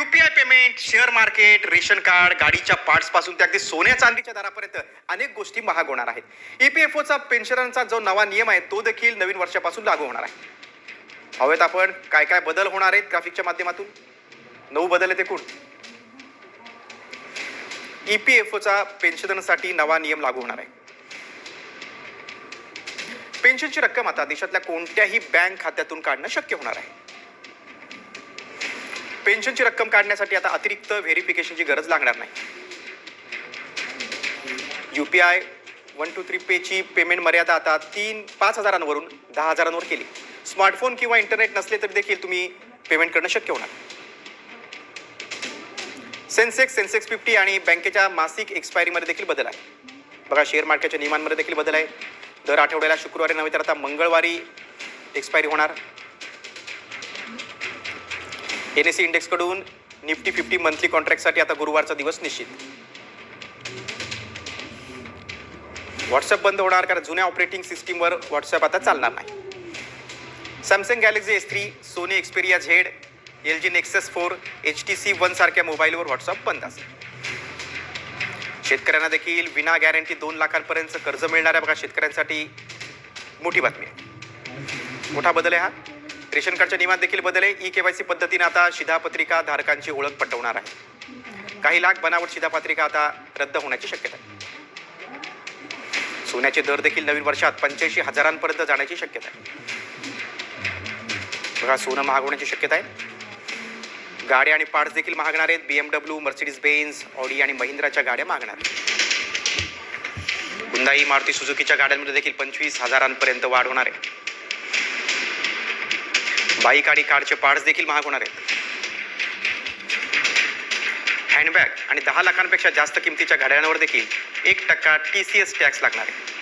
UPI payment share market ration card गाडीच्या पार्ट्सपासून ते अगदी सोन्या चांदीच्या दरापर्यंत अनेक गोष्टी महाग होणार आहेत. ईपीएफओचा पेन्शनरचा जो नवा नियम आहे तो देखील नवीन वर्षापासून लागू होणार आहे. हवेत आपण काय काय बदल होणार आहेत ग्राफिकच्या माध्यमातून? नऊ बदल आहेत एकूण. ईपीएफओचा पेन्शनसाठी नवा नियम लागू होणार आहे. पेन्शनची रक्कम आता देशातल्या कोणत्याही बँक खात्यातून काढणं शक्य होणार आहे. पेन्शनची रक्कम काढण्यासाठी आता अतिरिक्त व्हेरिफिकेशनची गरज लागणार नाही. U P I one two three पेची payment मर्यादा आता तीन पाच हजारांवरून दहा हजारांवर केली. स्मार्टफोन किंवा इंटरनेट नसले तरी देखील तुम्ही पेमेंट करणं शक्य होणार. सेन्सेक्स सेन्सेक्स फिफ्टी आणि बँकेच्या मासिक एक्सपायरीमध्ये देखील बदल आहे. बघा शेअर मार्केटच्या नियमांमध्ये देखील बदल आहे. दर आठवड्याला शुक्रवारी नव्हे तर आता मंगळवारी एक्सपायरी होणार. एन एस सी इंडेक्सकडून निफ्टी फिफ्टी मंथली कॉन्ट्रॅक्टसाठी आता गुरुवारचा दिवस निश्चित. व्हॉट्सअप बंद होणार कारण जुन्या ऑपरेटिंग सिस्टीमवर व्हॉट्सअप आता चालणार नाही. Samsung Galaxy S three Sony Xperia Z L G Nexus four H T C one सारख्या मोबाईलवर व्हॉट्सअप बंद असेल. शेतकऱ्यांना देखील विना गॅरंटी दोन लाखांपर्यंत कर्ज मिळणाऱ्या बघा शेतकऱ्यांसाठी मोठी बातमी आहे. मोठा बदल आहे हा. रेशन कार्डच्या नियमात देखील बदल आहे. ई केवायसी पद्धतीने आता शिधापत्रिका धारकांची ओळख पटवणार आहे. काही लाख बनावट शिधापत्रिका आता रद्द होण्याची शक्यता आहे. सोन्याचे दर देखील नवीन वर्षात पंच्याऐंशी हजारांपर्यंत जाण्याची शक्यता आहे. बघा सोनं महाग होण्याची शक्यता आहे. गाड्या आणि पार्ट्स देखील महागणार आहेत. B M Mercedes Benz Audi आणि महिंद्राच्या गाड्या महागणार आहेत. हुंदाई मारुती सुझुकीच्या गाड्यांमध्ये देखील पंचवीस हजारांपर्यंत वाढ होणार आहे. बाईक आणि कारचे पार्ट्स देखील महाग होणार आहेत. हँडबॅग आणि दहा लाखांपेक्षा जास्त किमतीच्या घड्याळांवर देखील एक टक्का टी सी एस टॅक्स लागणार आहे.